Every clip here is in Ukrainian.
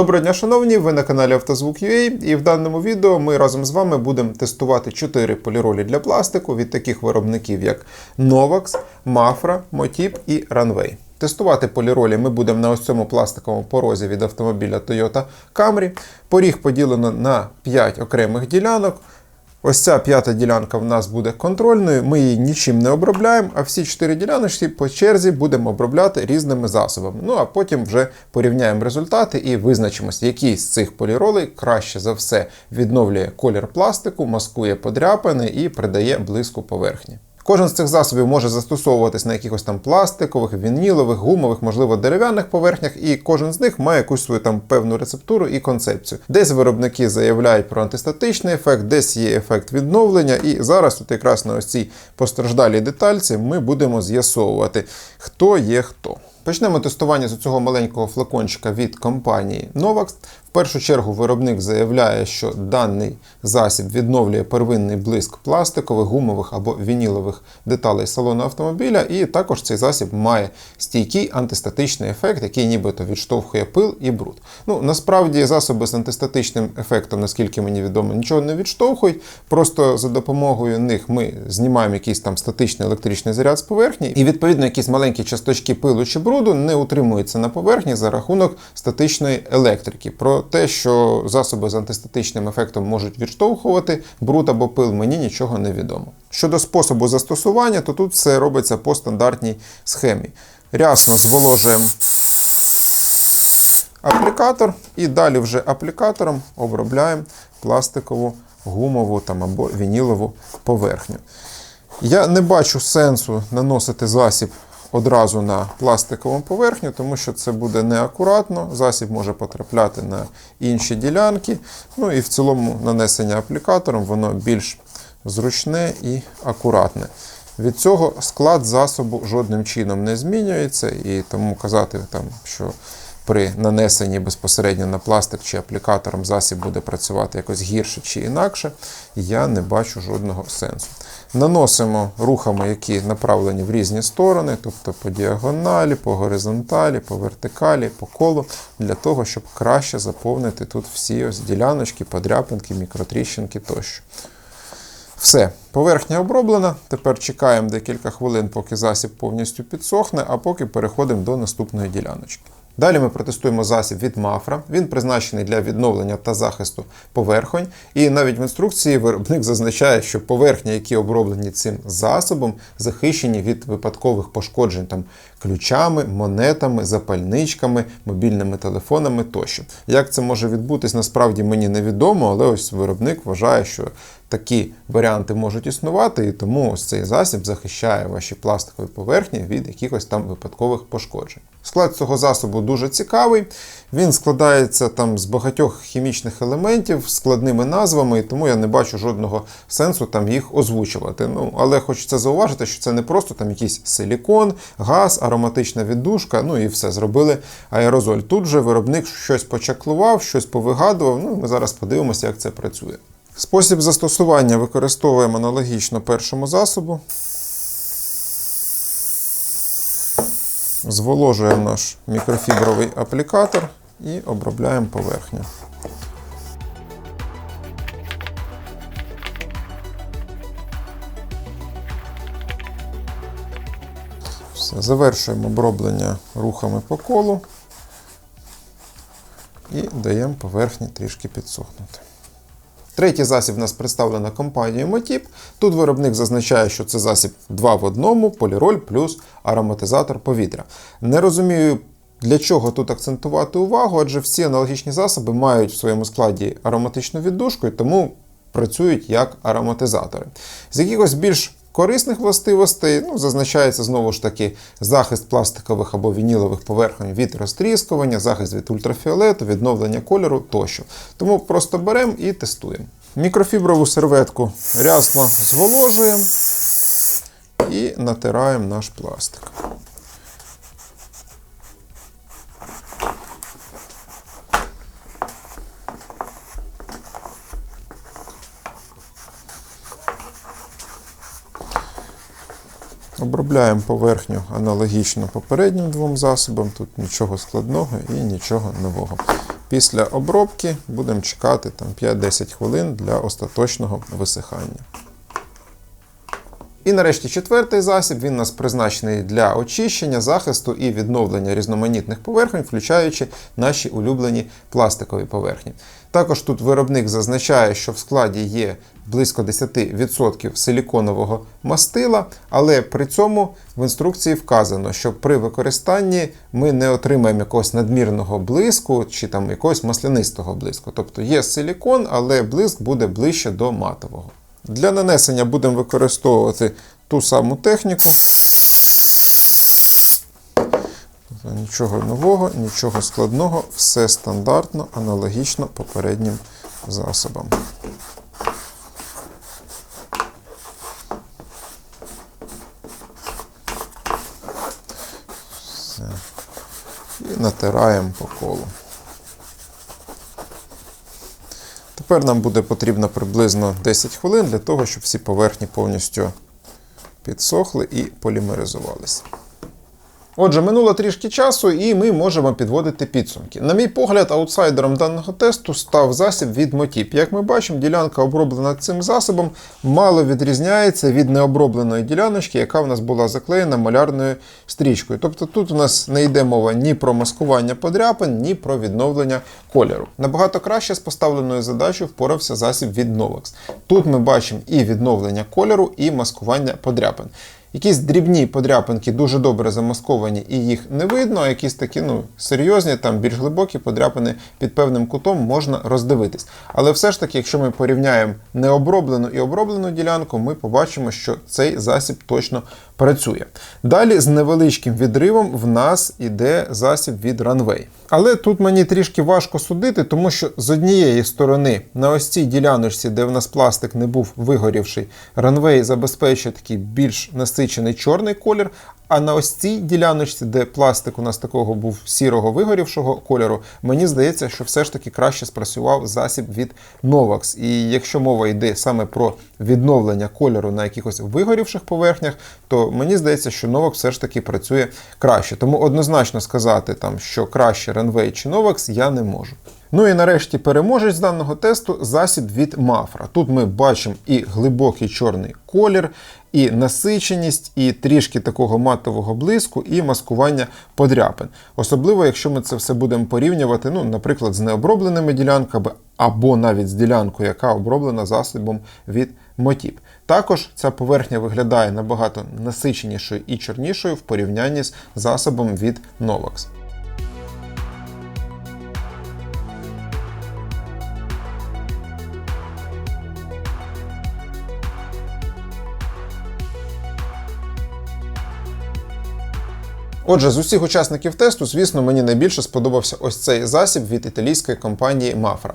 Доброго дня, шановні! Ви на каналі Автозвук.ua і в даному відео ми разом з вами будемо тестувати 4 поліролі для пластику від таких виробників, як Novax, Mafra, Motip і Runway. Тестувати поліролі ми будемо на ось цьому пластиковому порозі від автомобіля Toyota Camry. Поріг поділено на 5 окремих ділянок. Ось ця п'ята ділянка в нас буде контрольною, ми її нічим не обробляємо, а всі чотири діляночки по черзі будемо обробляти різними засобами. Ну а потім вже порівняємо результати і визначимось, який з цих поліролей краще за все відновлює колір пластику, маскує подряпини і придає блиску поверхні. Кожен з цих засобів може застосовуватись на якихось там пластикових, вінілових, гумових, можливо, дерев'яних поверхнях, і кожен з них має якусь свою там певну рецептуру і концепцію. Десь виробники заявляють про антистатичний ефект, десь є ефект відновлення. І зараз, тут якраз на ось цій постраждалій детальці, ми будемо з'ясовувати, хто є хто. Почнемо тестування з цього маленького флакончика від компанії Novax. В першу чергу виробник заявляє, що даний засіб відновлює первинний блиск пластикових, гумових або вінілових деталей салону автомобіля, і також цей засіб має стійкий антистатичний ефект, який нібито відштовхує пил і бруд. Ну насправді засоби з антистатичним ефектом, наскільки мені відомо, нічого не відштовхують. Просто за допомогою них ми знімаємо якийсь там статичний електричний заряд з поверхні, і відповідно якісь маленькі часточки пилу чи бруду не утримуються на поверхні за рахунок статичної електрики. Про те, що засоби з антистатичним ефектом можуть відштовхувати бруд або пил, мені нічого не відомо. Щодо способу застосування, то тут все робиться по стандартній схемі. Рясно зволожуємо аплікатор і далі вже аплікатором обробляємо пластикову гумову там, або вінілову поверхню. Я не бачу сенсу наносити засіб одразу на пластикову поверхню, тому що це буде неакуратно, засіб може потрапляти на інші ділянки. Ну і в цілому нанесення аплікатором воно більш зручне і акуратне. Від цього склад засобу жодним чином не змінюється, і тому казати, там, що при нанесенні безпосередньо на пластик чи аплікатором засіб буде працювати якось гірше чи інакше, я не бачу жодного сенсу. Наносимо рухами, які направлені в різні сторони, тобто по діагоналі, по горизонталі, по вертикалі, по колу, для того, щоб краще заповнити тут всі ось діляночки, подряпинки, мікротріщинки тощо. Все, поверхня оброблена. Тепер чекаємо декілька хвилин, поки засіб повністю підсохне, а поки переходимо до наступної діляночки. Далі ми протестуємо засіб від Мафра. Він призначений для відновлення та захисту поверхонь. І навіть в інструкції виробник зазначає, що поверхні, які оброблені цим засобом, захищені від випадкових пошкоджень там, ключами, монетами, запальничками, мобільними телефонами тощо. Як це може відбутись, насправді мені невідомо, але ось виробник вважає, що такі варіанти можуть існувати, і тому ось цей засіб захищає ваші пластикові поверхні від якихось там випадкових пошкоджень. Склад цього засобу дуже цікавий. Він складається там з багатьох хімічних елементів, складними назвами, і тому я не бачу жодного сенсу там їх озвучувати. Ну, але хочеться зауважити, що це не просто там якийсь силікон, газ, ароматична віддушка, ну і все, зробили аерозоль. Тут же виробник щось почаклував, щось повигадував. Ну, ми зараз подивимося, як це працює. Спосіб застосування використовуємо аналогічно першому засобу. Зволожуємо наш мікрофібровий аплікатор і обробляємо поверхню. Все, завершуємо оброблення рухами по колу і даємо поверхні трішки підсохнути. Третій засіб в нас представлена компанією Motip. Тут виробник зазначає, що це засіб 2 в одному, поліроль плюс ароматизатор повітря. Не розумію, для чого тут акцентувати увагу, адже всі аналогічні засоби мають в своєму складі ароматичну віддушку і тому працюють як ароматизатори. З якихось більш корисних властивостей ну, зазначається знову ж таки захист пластикових або вінілових поверхонь від розтріскування, захист від ультрафіолету, відновлення кольору тощо. Тому просто беремо і тестуємо. Мікрофіброву серветку рясно зволожуємо і натираємо наш пластик. Обробляємо поверхню аналогічно попереднім двом засобам. Тут нічого складного і нічого нового. Після обробки будемо чекати там 5-10 хвилин для остаточного висихання. І нарешті четвертий засіб він у нас призначений для очищення, захисту і відновлення різноманітних поверхень, включаючи наші улюблені пластикові поверхні. Також тут виробник зазначає, що в складі є близько 10% силіконового мастила, але при цьому в інструкції вказано, що при використанні ми не отримаємо якогось надмірного блиску чи там якогось маслянистого блиску. Тобто є силікон, але блиск буде ближче до матового. Для нанесення будемо використовувати ту саму техніку. Нічого нового, нічого складного, все стандартно, аналогічно попереднім засобам. Все. І натираємо по колу. Тепер нам буде потрібно приблизно 10 хвилин для того, щоб всі поверхні повністю підсохли і полімеризувалися. Отже, минуло трішки часу, і ми можемо підводити підсумки. На мій погляд, аутсайдером даного тесту став засіб від Мотіп. Як ми бачимо, ділянка оброблена цим засобом мало відрізняється від необробленої діляночки, яка в нас була заклеєна малярною стрічкою. Тобто тут у нас не йде мова ні про маскування подряпин, ні про відновлення кольору. Набагато краще з поставленою задачею впорався засіб від Novex. Тут ми бачимо і відновлення кольору, і маскування подряпин. Якісь дрібні подряпинки дуже добре замасковані і їх не видно, а якісь такі ну, серйозні, там більш глибокі подряпини під певним кутом можна роздивитись. Але все ж таки, якщо ми порівняємо необроблену і оброблену ділянку, ми побачимо, що цей засіб точно працює. Далі з невеличким відривом в нас іде засіб від ранвей. Але тут мені трішки важко судити, тому що з однієї сторони на ось цій діляночці, де в нас пластик не був вигорівший, ранвей забезпечує такий більш насичений чорний колір. А на ось цій діляночці, де пластик у нас такого був сірого вигорівшого кольору, мені здається, що все ж таки краще спрацював засіб від Novax. І якщо мова йде саме про відновлення кольору на якихось вигорівших поверхнях, то мені здається, що Novax все ж таки працює краще. Тому однозначно сказати, там, що краще Runway чи Novax я не можу. Ну і нарешті переможець даного тесту засіб від Мафра. Тут ми бачимо і глибокий чорний колір, і насиченість, і трішки такого матового блиску, і маскування подряпин. Особливо, якщо ми це все будемо порівнювати, ну, наприклад, з необробленими ділянками, або навіть з ділянкою, яка оброблена засобом від Мотіп. Також ця поверхня виглядає набагато насиченішою і чорнішою в порівнянні з засобом від Novax. Отже, з усіх учасників тесту, звісно, мені найбільше сподобався ось цей засіб від італійської компанії Mafra.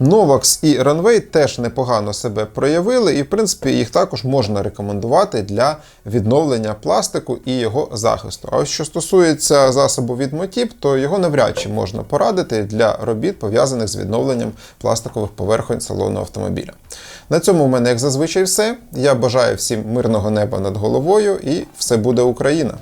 Novax і Runway теж непогано себе проявили, і в принципі їх також можна рекомендувати для відновлення пластику і його захисту. А ось що стосується засобу від Motip, то його навряд чи можна порадити для робіт, пов'язаних з відновленням пластикових поверхонь салону автомобіля. На цьому в мене, як зазвичай, все. Я бажаю всім мирного неба над головою і все буде Україна!